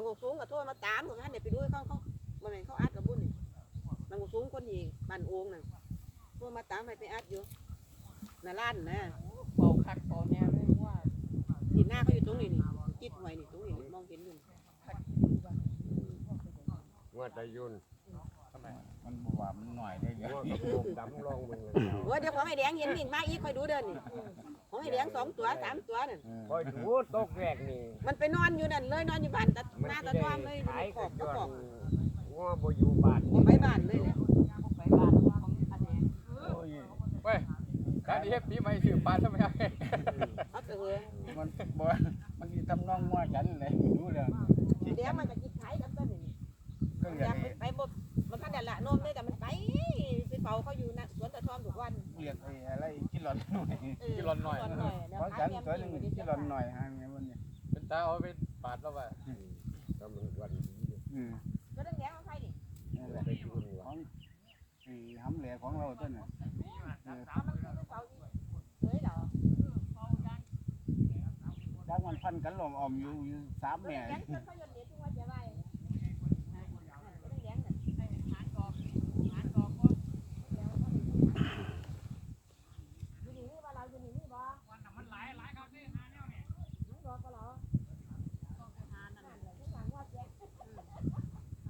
มันก็สูงก็โทรมาตามของท่านเนี่ยไปดูเขาเขาบ่แม่นเขาอัดกับบุญนี่มันก็สูงคนนี้บ้านโอ่งน่ะโทรมาตามให้ไปอัดอยู่น่ะล้านนะเป่าคักเป่าแน่เลยว่าที่หน้าเขาอยู่ตรงนี้นี่จิตหวยนี่ตรงนี้นี่มองเห็นอยู่นี่งวดตะยุนมันบวมมันหน่อยได้เดี๋ยวงวดกระโปงดำลองมึงเลยโอ้ยเดี๋ยวของไอ้แดงเห็นนี่มาอีกคอยดูเดินนี่ ของไอ้แดงสองตัวสามตัวนั่นคอยดูตกแรกนี่มันไปนอนอยู่นั่นเลยนอนอยู่บ้านตะมันหน้าจะตะได้ทอมเลยอยู่ขายในขกัอบบก็ย้อนบอกงัวบ่อยู่บ้านผมไปบ้านเลยแหละไปบ้านของอันนี้โอ้ยเว้ยการที่เฮ็ดปีใหม่ซื้อปลาทำไมให้เอาเถอะมันบ่มันสิทำน้องงัวฉันเลยรู้แล้วเดี๋ยวมันจะกินขายกันต้นนี่ก็ออยากายกไปไปบ่มันทันได้ละนมเลยแต่ อะไรกินหลอนหน่อยเออกินหน่อยเดี๋ยวเพราะขายฉันแม่ตัวหนึงกินกินหลอนหน่อยฮะเนี่ยมันเนี่ยเป็นตาเอาไปปาดแล้วว่าก็มันวันดีอยู่อืมก็เรื่องแดงของใครดินั่นแหละไปยุ่นขว่ะองไอ้หำแหลของเราต้นน่ะเออเอามันคือไปเฝ้าอยู่เฮ้ยเหรอจักมันพันกันหลอมออมอยู่อยู่สามเรื่แม่องแดงเขาโยนเด็ดที่ว่าจะไว้เรื่องแดงน่ะอยู่นี่นี่ว่าเราอยู่นี่นี่บ่มันหลายหลายครับนี่หาแนวนี่มันบอกก็เหรอต้องหานั่นแหละที่หลังว่าแจ๊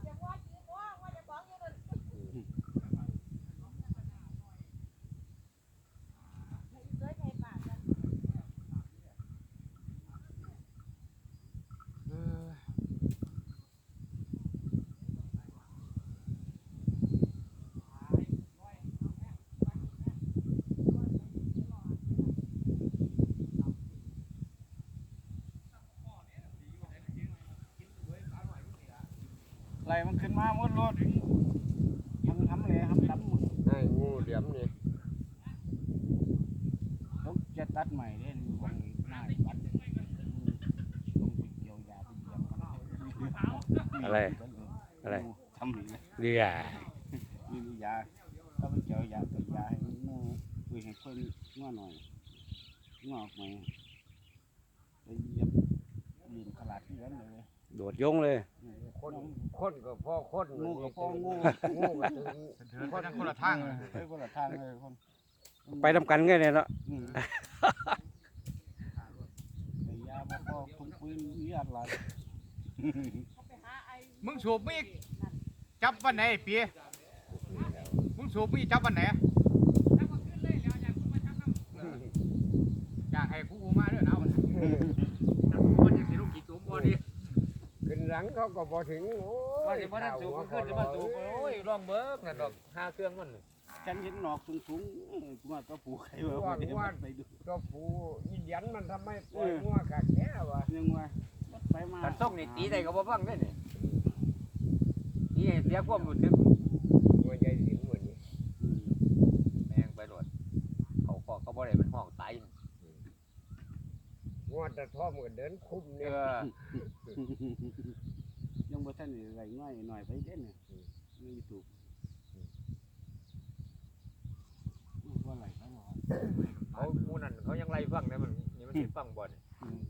จะว่าจีบว่าว่าจะบอกอยู่นั่นให้เคยให้ปากกัน ไรมันขึ้นมาหมดรถทำทำแหลทำดำหมดให้งูเหลี่ยมนี่ต้องจะตัดใหม่เด้นี่วันนี้หน้าวัดต้องไปเกี่ยวยาไปเกี่ยวมันอะไรอะไรทำอย่างนี้เรือมียาถ้าไปเกี่ยวยาตัวยาให้งูคุยให้คนง้อหน่อยงอกไหมไปเหยียบลินขลาดที่นั้นเลยโดดยงเลย คนคนก็พ่อคนงูกับพ่องูงูก็ถึงคนคนละทางเฮ้ยคนละทางเลยคนไปทำกันไงเนี่ยเนาะอืมแต่ยาบ่พอคุ้มปืนมีอะไรมึงสูบมีดจับวันไหนปีมึงสูบมีดจับวันไหนอยากให้กูมาเด้อนะมันมันจะสิลูกกี่ตัวบ่ดิ ขึ้นหลั งเขาก็บ่ถึงโอ้ว่ายสิบ่ทันสูบก็ขึ้นจะมาสูบโอ้ยลองเบิ่งนั่นดอกห้าเครื่องมันฉันเห็นหนอกสูงๆเออกูว่าตัวผูใครวะว่าเดี๋ยวว่ามันไปดูตัวผู้อีเดียนมันทำไมปล่อยงัวกักแก่วะยังว่าไปมากันส่งนี่ตีได้ก็บ่ฟังเด้นี่ตีให้เสียความรู้สึก งัวใหญ่สิงเหมือนนี้ อืม แม่งไปโหลดเขาก็เขาบ่ได้เป็นห้องตาย งัวตะท่อมก็เดินคุ้มเอเนี่ยอยังบ่ทันได้ไรง่อยหน่อยไปเด่นเนี่ยไม่ถูกว่าไรเขาบอกเขาหมู่นั่นเขายังไล่ฟังได้มันนี่มันสิฟังบ่นี่อืม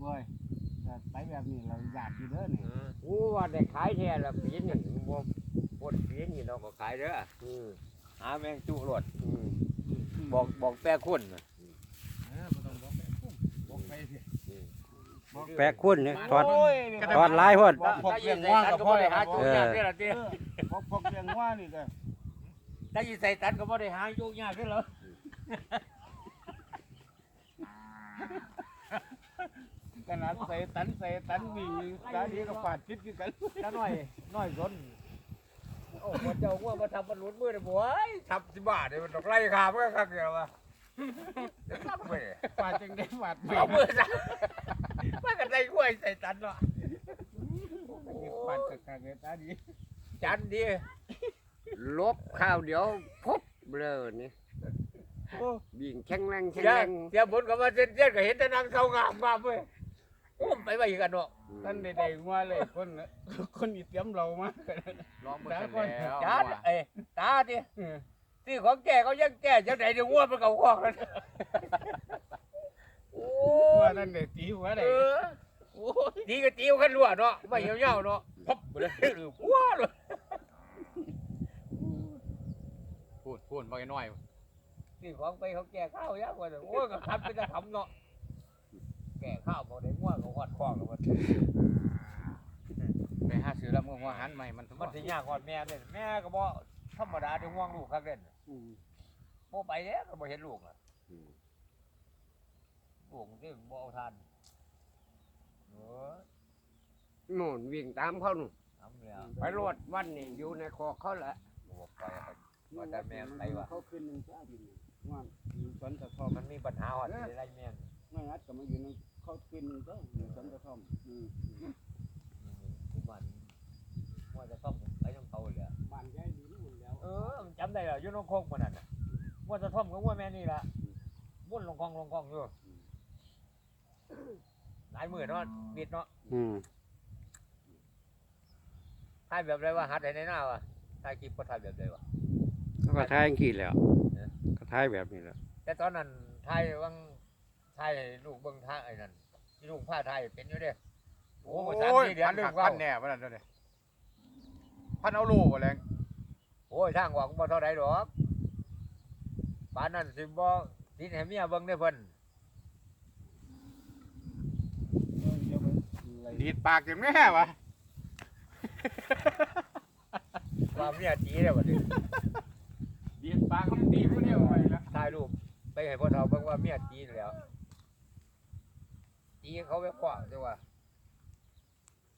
เว้ยแต่ไปแบบนี้เราอยากอยู่เด้อเนี่ยอือกูว่าได้ขายแท้ละปีนึงบ่ปวดปีนี่เนาะก็ขายเด้ออืมหาแมงจุโหลดอืมบอกบอกแป้คุณน่ะ แปะคุณเนี่ยถอดโอ้ยถอดลายพอดบอกพกเรื่องว่ากับพ่อเลยครับจุยากเด้อล่ะติพกพกเรื่องว่านี่ก็ถ้าสิใส่ตันก็บ่ได้หายุ่งยากเด้อเหรอขนาดใส่ตันใส่ตันวิ่งตาดีก็ปาดพิษคือกันถ้าน้อยน้อยสนโอ้บ่เจ้าว่าบ่ทำมันหลุดมือเด้อบ่ยทับสิบาทเด้มันต้องไล่ขามันก็คักเดียวว่ะทับไปปาดจังได้ปาดเอามือซะ มันก็ได้กล้วยใส่ตันเนาะปาดกับกันตาดีจันดีลบข้าวเดี๋ยวพบเบลอนี่บิ่งแข็งแรงแข็งเสียแรงเสียบุญก็มาเส้นเส้นก็เห็นแต่นางเขางามงามเว้ยโอ้มไปไว้กันเนาะท่านใดๆว่าเลยคนคนอีเตรียมเรามาลองมือตากันก่อนแล้วจัดเอ้ยตาดิที่ของแก่เขายังแก่จังไหนเดี๋ยวงวดมันเก่าคอกแล้วโอ้ว่ายนั่นเด็ตีหัวเอได้อ โอ้ยตีก็ตีเอาขั้นรั่วเนาะไม่เหี่ยวๆเนาะพับไปเลยหรือพัวเลยพูดพูดว่าไอ้น้อยนี่ของไปเขาแก่ข้าวยากกว่าโอ้ยก็ทำเป็นจะทำเนาะแก่ข้าวบ่ได้ง่วงก็หอดคอกับมันไปหาซื้อแล้วมึงว่าหันใหม่มันมันสิยากกว่าแม่เด่นแม่ก็บ่ธรรมดาที่ห่วงลูกครับเด่นอืมบ่ไปแล้วก็บ่เห็นลูกอะอืมลูกที่บ่เอาทาน โอ้ยโน่นวิ่งตามเขาหนูทำแล้วไปรถวันนี้อยู่ในคอกเขาแหละบ่ไปว่าแต่แม่ไปว่ะเขาขึ้นหนึ่งจ้าดินว่าอยู่สวนกระท่อมมันมีปัญหาว่าสิได้แม่นไม่งัดก็มาอยู่ในเขาขึ้นหนึ่งจ้าอยู่สวนกระท่อมอืมที่บ้านว่าจะต้องไปต้องเขาเลยบ้านยายดีนู่นแล้วเออจำได้แล้วอยู่นงคงมื้อนั้นน่ะว่าจะท่อมกับว่าแม่นี่ล่ะมุ่นลงคลองลงคลองอยู่ หลายมื้อเนาะบิดเนาะอืมถ่ายแบบไรวะหัดให้ในหน้าวะถ่ายคลิปก็ถ่ายแบบไรวะแล้วก็ท้ายจังขี้แหล้วเออก็ท้ายแบบนี้แหล้วแต่ตอนนั้นถ่ายวังถ่ายให้ลูกเบิ่งท่าไอ้นั่นที่ลูกพาถ่ายเป็นอยู่เด้โอ้โอ้โหสามยสี่เดือพันนเรื่องขักเก่าพันแน่วันนั้นเลยพันเอาโลบ่แรงโอ้ยทางว่าบ่เท่าใดดอกป่านนั้นสิบ่ติดให้เมียเบิ่งได้เพิ่น เออเดี๋ยวไปอะไร ดีดปากอย่างแม่วะว่าเมียตีได้บ่ดิดีดปากมันดีมันเนี่ยไว้ละถ่ายรูปไปให้พ่อเฒ่าเบิ่งว่าเมียตีแล้วตีเขาไปขวางจังว่า